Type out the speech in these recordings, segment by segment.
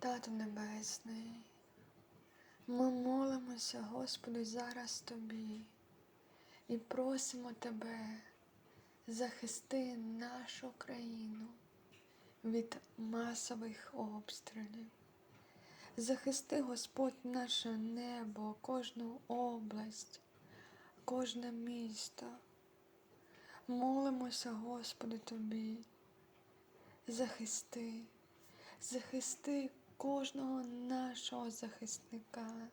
Тату Небесний, ми молимося, Господи, зараз Тобі і просимо Тебе, захисти нашу країну від масових обстрілів. Захисти, Господь, наше небо, кожну область, кожне місто. Молимося, Господи, Тобі, захисти, захисти кожного нашого захисника.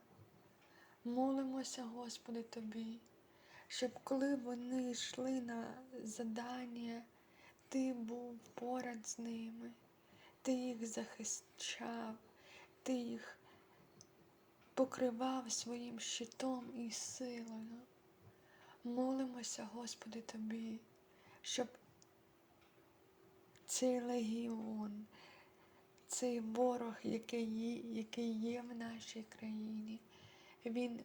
Молимося, Господи, Тобі, щоб коли вони йшли на задання, Ти був поряд з ними, Ти їх захищав, Ти їх покривав своїм щитом і силою. Молимося, Господи, Тобі, щоб цей легіон, цей ворог, який є, в нашій країні, він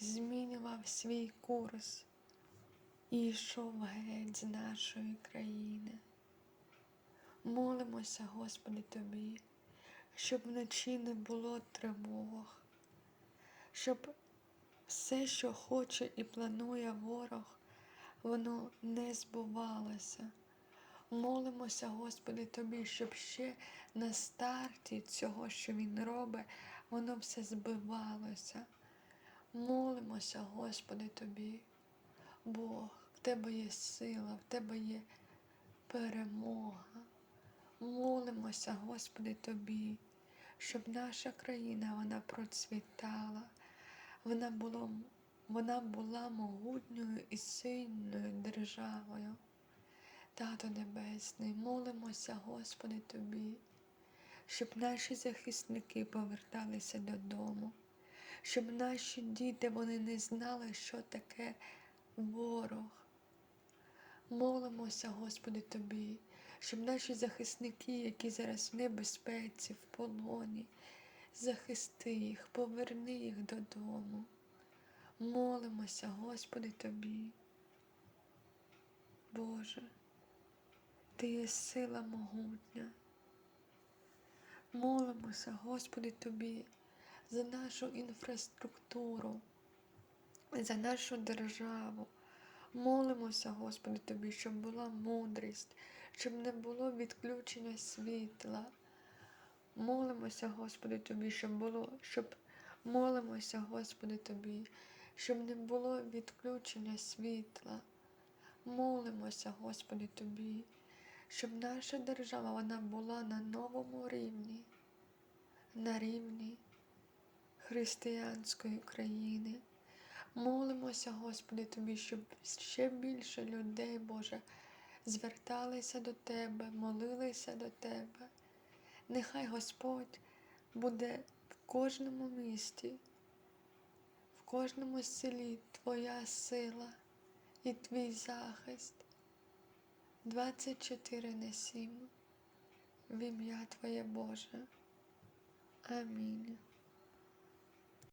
змінював свій курс і йшов геть з нашої країни. Молимося, Господи, Тобі, щоб вночі не було тривог, щоб все, що хоче і планує ворог, воно не збувалося. Молимося, Господи, Тобі, щоб ще на старті цього, що Він робить, воно все збивалося. Молимося, Господи, Тобі, Бог, в Тебе є сила, в Тебе є перемога. Молимося, Господи, Тобі, щоб наша країна вона процвітала, вона була, вона була могутньою і сильною державою. Тато Небесний, молимося, Господи, Тобі, щоб наші захисники поверталися додому, щоб наші діти вони не знали, що таке ворог. Молимося, Господи, Тобі, щоб наші захисники, які зараз в небезпеці, в полоні, захисти їх, поверни їх додому. Молимося, Господи, Тобі. Боже. Ти є сила могутня. Молимося, Господи, Тобі, за нашу інфраструктуру, за нашу державу. Молимося, Господи, Тобі, щоб була мудрість, щоб не було відключення світла. Молимося, Господи, Тобі, щоб було, щоб молимося, Господи, Тобі, щоб не було відключення світла. Молимося, Господи, Тобі щоб наша держава вона була на новому рівні, на рівні християнської країни. Молимося, Господи, Тобі, щоб ще більше людей, Боже, зверталися до Тебе, молилися до Тебе. Нехай Господь буде в кожному місті, в кожному селі Твоя сила і Твій захист. 24 на 7 в ім'я Твоє Боже. Амінь.